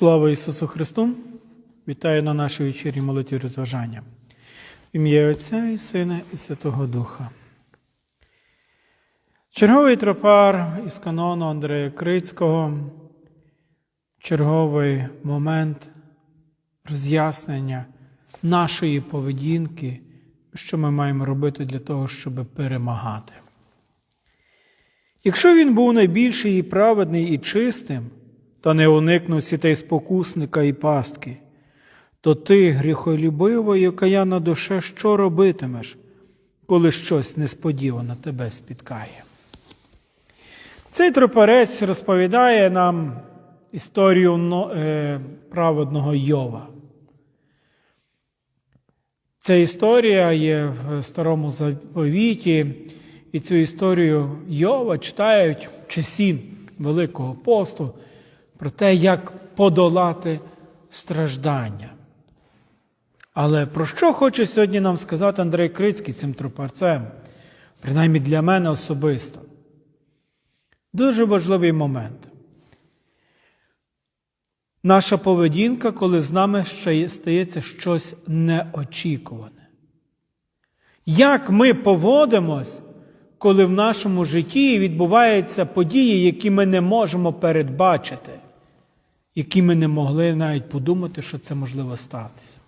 Слава Ісусу Христу! Вітаю на нашій вечірній молитві розважання. В ім'я Отця і Сина і Святого Духа. Черговий тропар із канону Андрея Крицького, черговий момент роз'яснення нашої поведінки, що ми маємо робити для того, щоб перемагати. Якщо він був найбільший і праведний і чистим, та не уникнув сітей спокусника і пастки, то ти, гріхолюбиво і окаянна душе, що робитимеш, коли щось несподівано тебе спіткає? Цей тропарець розповідає нам історію е, праведного Йова. Ця історія є в Старому Заповіті, і цю історію Йова читають в часі Великого посту про те, як подолати страждання. Але про що хоче сьогодні нам сказати Андрей Крицький цим трупарцем, принаймні для мене особисто? Дуже важливий момент. Наша поведінка, коли з нами ще стається щось неочікуване. Як ми поводимось, коли в нашому житті відбуваються події, які ми не можемо передбачити, які ми не могли навіть подумати, що це можливо статися.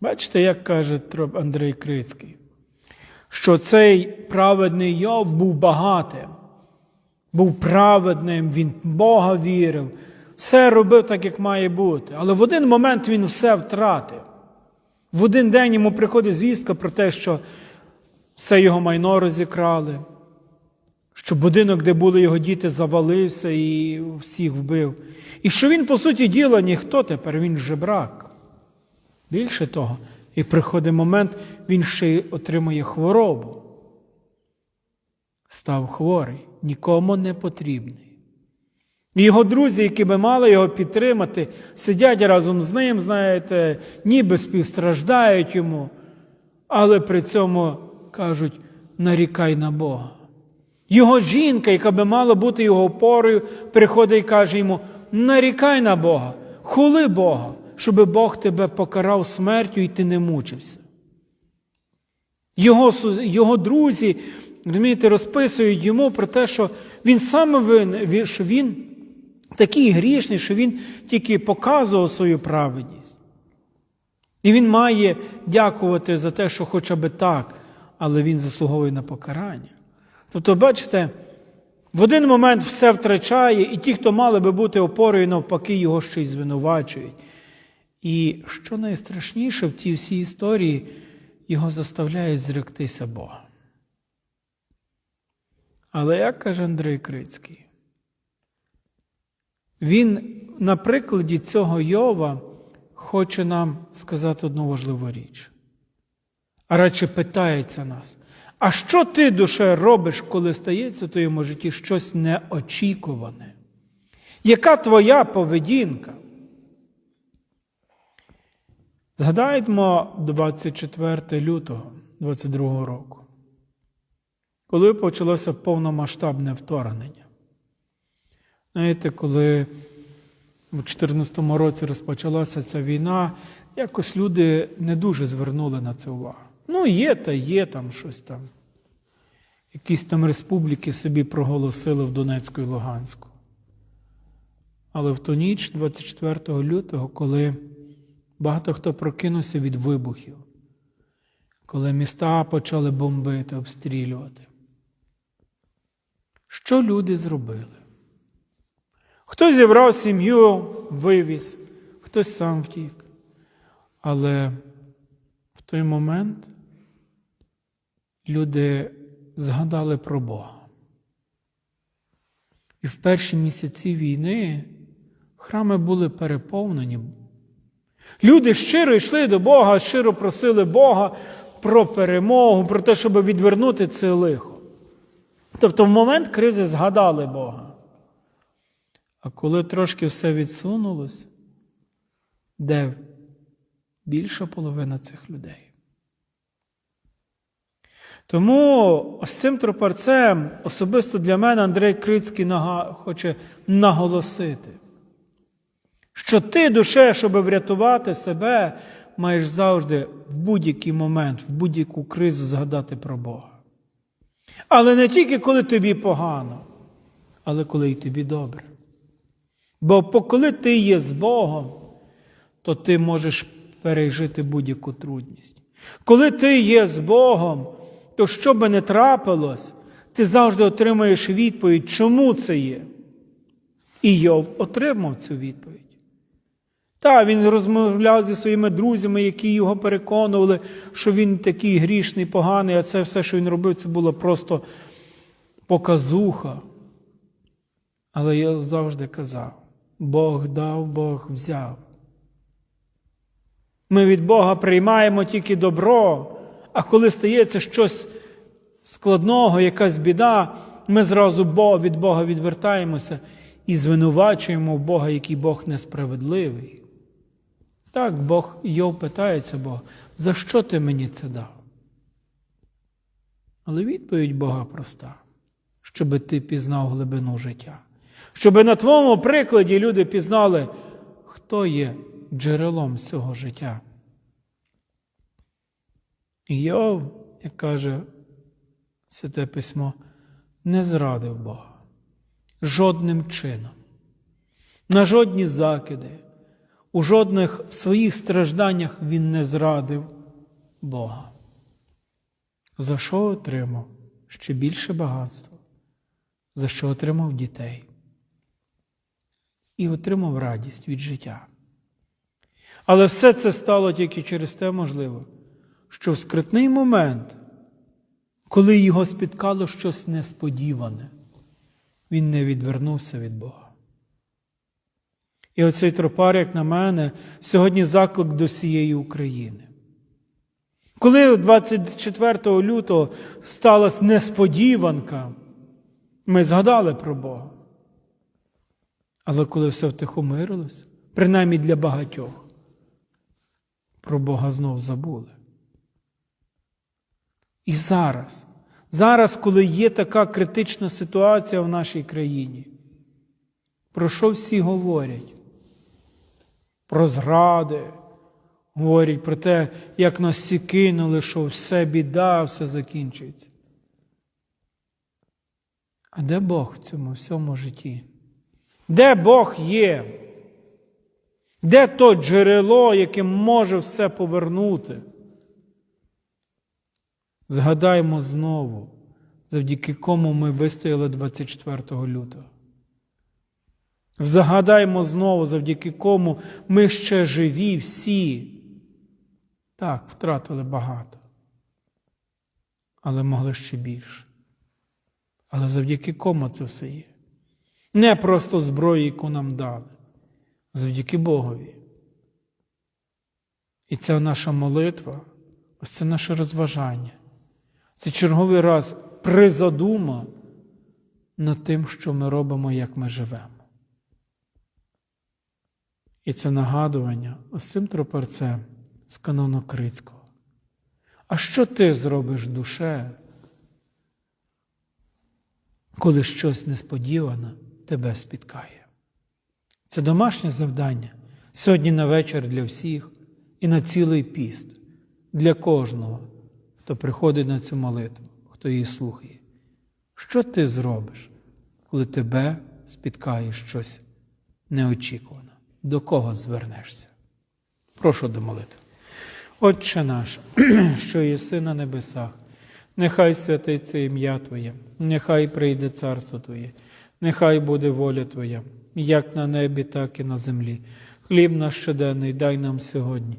Бачите, як каже Андрій Крицький, що цей праведний Йов був багатим, був праведним, він Бога вірив, все робив так, як має бути. Але в один момент він все втратив. В один день йому приходить звістка про те, що все його майно розікрали, що будинок, де були його діти, завалився і всіх вбив. І що він, по суті діла, ніхто тепер, він жебрак. Більше того, і приходить момент, він ще й отримує хворобу. Став хворий, нікому не потрібний. І його друзі, які би мали його підтримати, сидять разом з ним, знаєте, ніби співстраждають йому, але при цьому кажуть: нарікай на Бога. Його жінка, яка би мала бути його опорою, приходить і каже йому: нарікай на Бога, хули Бога, щоб Бог тебе покарав смертю і ти не мучився. Його, його друзі, розумієте, розписують йому про те, що він саме винен, що він такий грішний, що він тільки показував свою праведність. І він має дякувати за те, що хоча б так, але він заслуговує на покарання. Тобто, бачите, в один момент все втрачає, і ті, хто мали би бути опорою, навпаки, його ще й звинувачують. І що найстрашніше в цій всій історії, його заставляють зректися Бога. Але як каже Андрій Крицький, він на прикладі цього Йова хоче нам сказати одну важливу річ. А радше питається нас: а що ти, душе, робиш, коли стається в твоєму житті щось неочікуване? Яка твоя поведінка? Згадаймо 24 лютого 22 року, коли почалося повномасштабне вторгнення. Знаєте, коли у 2014 році розпочалася ця війна, якось люди не дуже звернули на це увагу. Ну, є та є там щось там. Якісь там республіки собі проголосили в Донецьку і Луганську. Але в ту ніч, 24 лютого, коли багато хто прокинувся від вибухів, коли міста почали бомбити, обстрілювати. Що люди зробили? Хтось зібрав сім'ю, вивіз, хтось сам втік. Але в той момент люди згадали про Бога. І в перші місяці війни храми були переповнені. Люди щиро йшли до Бога, щиро просили Бога про перемогу, про те, щоб відвернути це лихо. Тобто в момент кризи згадали Бога. А коли трошки все відсунулось, де більша половина цих людей? Тому ось цим тропарцем особисто для мене Андрей Крицький нага- хоче наголосити. Що ти, душе, щоб врятувати себе, маєш завжди в будь-який момент, в будь-яку кризу згадати про Бога. Але не тільки коли тобі погано, але коли й тобі добре. Бо коли ти є з Богом, то ти можеш пережити будь-яку трудність. Коли ти є з Богом, то що би не трапилось, ти завжди отримаєш відповідь, чому це є. І Йов отримав цю відповідь. Так, він розмовляв зі своїми друзями, які його переконували, що він такий грішний, поганий, а це все, що він робив, це було просто показуха. Але я завжди казав: Бог дав, Бог взяв. Ми від Бога приймаємо тільки добро, а коли стається щось складного, якась біда, ми зразу від Бога відвертаємося і звинувачуємо Бога, який Бог несправедливий. Так, Бог Йов питається Бога, за що ти мені це дав? Але відповідь Бога проста, щоби ти пізнав глибину життя, щоби на твоєму прикладі люди пізнали, хто є джерелом цього життя. Йов, як каже Святе Письмо, не зрадив Бога. Жодним чином, на жодні закиди, у жодних своїх стражданнях він не зрадив Бога. За що отримав ще більше багатства, за що отримав дітей? І отримав радість від життя. Але все це стало тільки через те можливо, що в скритний момент, коли його спіткало щось несподіване, він не відвернувся від Бога. І оцей тропар, як на мене, сьогодні заклик до всієї України. Коли 24 лютого сталася несподіванка, ми згадали про Бога. Але коли все втихомирилося, принаймні для багатьох, про Бога знов забули. І зараз, зараз, коли є така критична ситуація в нашій країні, про що всі говорять? Про зради, говорять про те, як нас всі кинули, що все біда, все закінчується. А де Бог в цьому всьому житті? Де Бог є? Де то джерело, яке може все повернути? Згадаймо знову, завдяки кому ми вистояли 24 лютого. Згадаймо знову, завдяки кому ми ще живі всі. Так, втратили багато, але могли ще більше. Але завдяки кому це все є? Не просто зброї, яку нам дали, завдяки Богові. І це наша молитва, ось це наше розважання. Це черговий раз призадума над тим, що ми робимо, як ми живемо. І це нагадування ось цим тропарцем з канону Крицького. А що ти зробиш душе, коли щось несподіване тебе спіткає? Це домашнє завдання сьогодні на вечір для всіх і на цілий піст, для кожного, хто приходить на цю молитву, хто її слухає. Що ти зробиш, коли тебе спіткає щось неочікуване? До кого звернешся? Прошу до молитви. Отче наш, що єси на небесах, нехай святиться ім'я Твоє, нехай прийде царство Твоє, нехай буде воля Твоя, як на небі, так і на землі. Хліб наш щоденний дай нам сьогодні,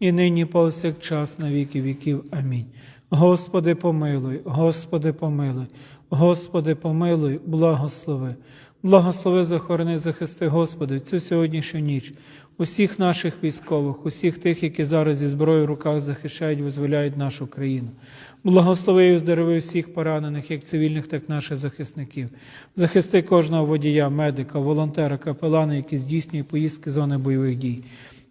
і нині повсякчас на віки віків. Амінь. Господи, помилуй, Господи, помилуй, Господи, помилуй, благослови. Благослови, захорони, захисти, Господи, цю сьогоднішню ніч, усіх наших військових, усіх тих, які зараз зі зброєю в руках захищають, визволяють нашу країну. Благослови і оздорови всіх поранених, як цивільних, так і наших захисників. Захисти кожного водія, медика, волонтера, капелана, які здійснюють поїздки зони бойових дій.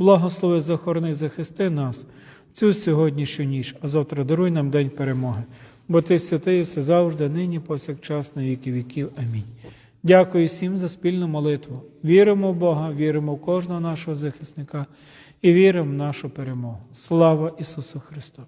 благослови, захорони, захисти нас цю сьогоднішню ніч, а завтра даруй нам день перемоги. Бо Ти святий, все завжди, нині, повсякчас, на віки віків. Амінь. Дякую всім за спільну молитву. Віримо в Бога, віримо в кожного нашого захисника і віримо в нашу перемогу. Слава Ісусу Христу!